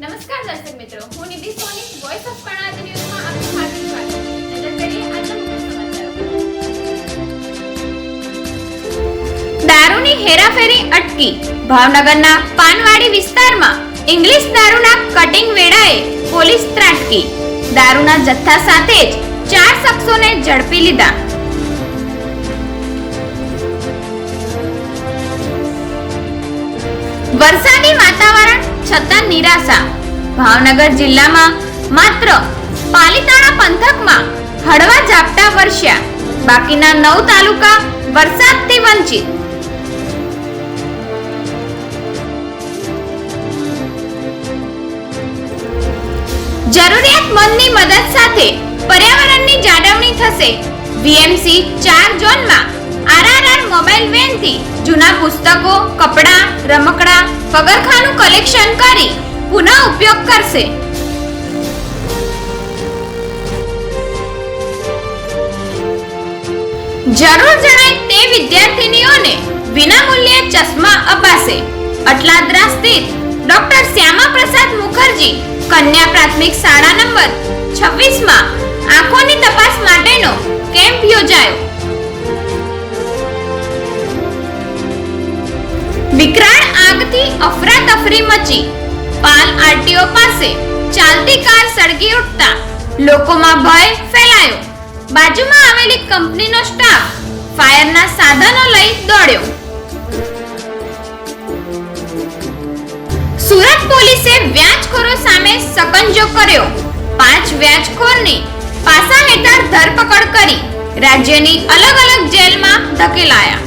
નમસ્કાર દર્શક મિત્રો, હું નિધિ સોની વોઇસ ઓફ કર્ણાટક ન્યૂઝમાં આપનું સ્વાગત નજર દારૂની હેરાફેરી અટકી. ભાવનગરના પાનવાડી વિસ્તારમાં ઇંગ્લિશ દારૂના કટિંગ વેળાએ પોલીસ ત્રાટકી. દારૂના જથ્થા સાથે જ ચાર શખ્સોને ઝડપી લીધા. વરસાદ છતાં નિરાશા. ભાવનગર જિલ્લામાં માત્ર પાલીતાણા પંથકમાં હળવા ઝાપટા વરસ્યા. બાકીના નવ તાલુકા વરસાદથી વંચિત. જરૂરિયાતમંદની મદદ સાથે પર્યાવરણની જાળવણી થશે. વીએમસી ચાર ઝોનમાં આરઆરઆર મોબાઈલ જૂના પુસ્તકો, કપડાં, રમકડા, પગરખાનું કલેક્શન કરી પુનઃ ઉપયોગ કરશે. જરૂર જણાય તે વિદ્યાર્થીનીઓને વિનામૂલ્યે ચશ્મા અપાશે. અટલાદરા સ્થિત ડોક્ટર શ્યામા પ્રસાદ મુખર્જી કન્યા પ્રાથમિક શાળા નંબર 26 માં આંખોની તપાસ માટેનો કેમ્પ યોજાયો. વિકરાળ આગથી અફરાતફરી મચી. પાલ આરટીઓ પાસે ચાલતી કાર સળગી ઉઠતા લોકોમાં ભય ફેલાયો. બાજુમાં આવેલી કંપનીનો સ્ટાફ ફાયરના સાધનો લઈ દોડ્યો. સુરત પોલીસે વ્યાજખોરો સામે સકંજો કર્યો. પાંચ વ્યાજખોરની પાસા હેઠળ ધરપકડ કરી રાજ્યની અલગ અલગ જેલમાં ધકેલાયા.